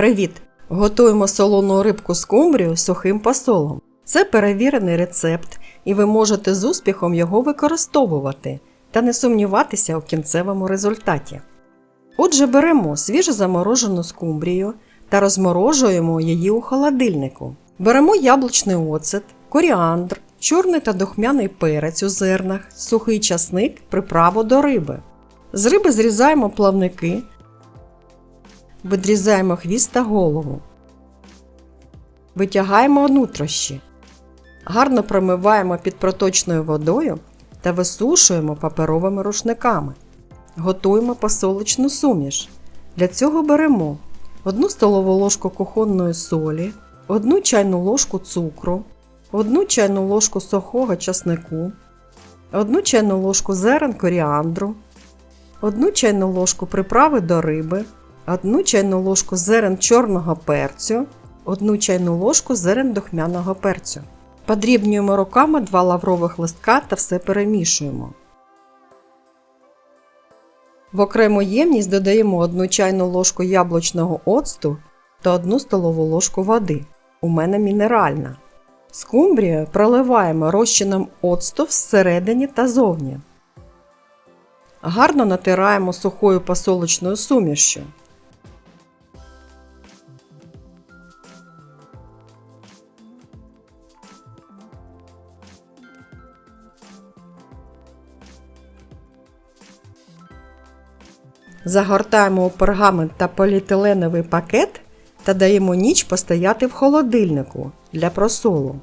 Привіт! Готуємо солону рибку з сухим посолом. Це перевірений рецепт, і ви можете з успіхом його використовувати та не сумніватися у кінцевому результаті. Отже, беремо свіжо заморожену скумбрію та розморожуємо її у холодильнику. Беремо яблучний оцет, коріандр, чорний та духмяний перець у зернах, сухий часник, приправу до риби. З риби зрізаємо плавники, Відрізаємо хвіст та голову. Витягаємо нутрощі. Гарно промиваємо під проточною водою та висушуємо паперовими рушниками. Готуємо посолочну суміш. Для цього беремо 1 столову ложку кухонної солі, 1 чайну ложку цукру, 1 чайну ложку сухого часнику, 1 чайну ложку зерен коріандру, 1 чайну ложку приправи до риби. 1 чайну ложку зерен чорного перцю, 1 чайну ложку зерен духмяного перцю. Подрібнюємо руками 2 лаврових листка та все перемішуємо. В окрему ємність додаємо 1 чайну ложку яблучного оцту та 1 столову ложку води. У мене мінеральна. Скумбрію проливаємо розчином оцту всередині та зовні. Гарно натираємо сухою посолочною сумішю. Загортаємо у пергамент та поліетиленовий пакет та даємо ніч постояти в холодильнику для просолу.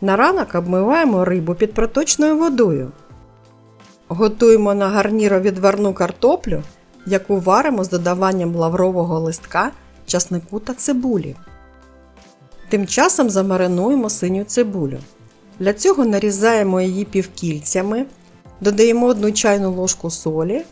На ранок обмиваємо рибу під проточною водою. Готуємо на гарніро відварну картоплю, яку варимо з додаванням лаврового листка, часнику та цибулі. Тим часом замаринуємо синю цибулю. Для цього нарізаємо її півкільцями. Додаємо 1 чайну ложку солі,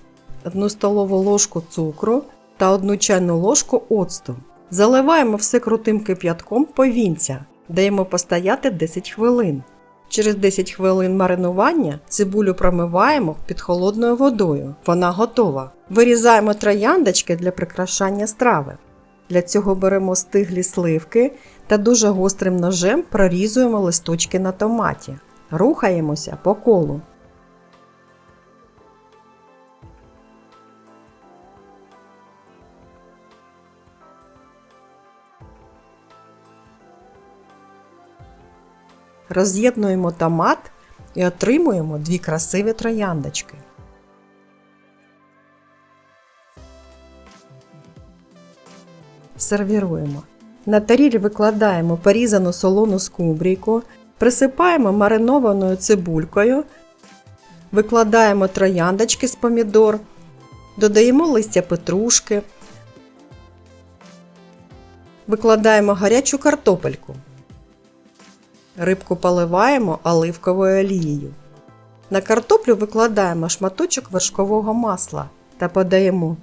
1 столову ложку цукру та 1 чайну ложку оцту. Заливаємо все крутим кип'ятком повінця. Даємо постояти 10 хвилин. Через 10 хвилин маринування цибулю промиваємо під холодною водою. Вона готова. Вирізаємо трояндочки для прикрашання страви. Для цього беремо стиглі сливки та дуже гострим ножем прорізуємо листочки на томаті. Рухаємося по колу. Роз'єднуємо томат і отримуємо дві красиві трояндочки. Сервіруємо. На таріль викладаємо порізану солону скумбрійку, присипаємо маринованою цибулькою, викладаємо трояндочки з помідор, додаємо листя петрушки, викладаємо гарячу картопельку. Рибку поливаємо оливковою олією. На картоплю викладаємо шматочок вершкового масла та подаємо.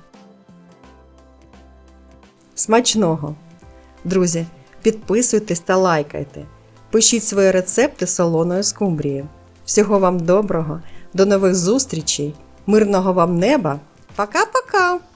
Смачного! Друзі, підписуйтесь та лайкайте. Пишіть свої рецепти солоної скумбрії. Всього вам доброго, до нових зустрічей, мирного вам неба. Пока-пока!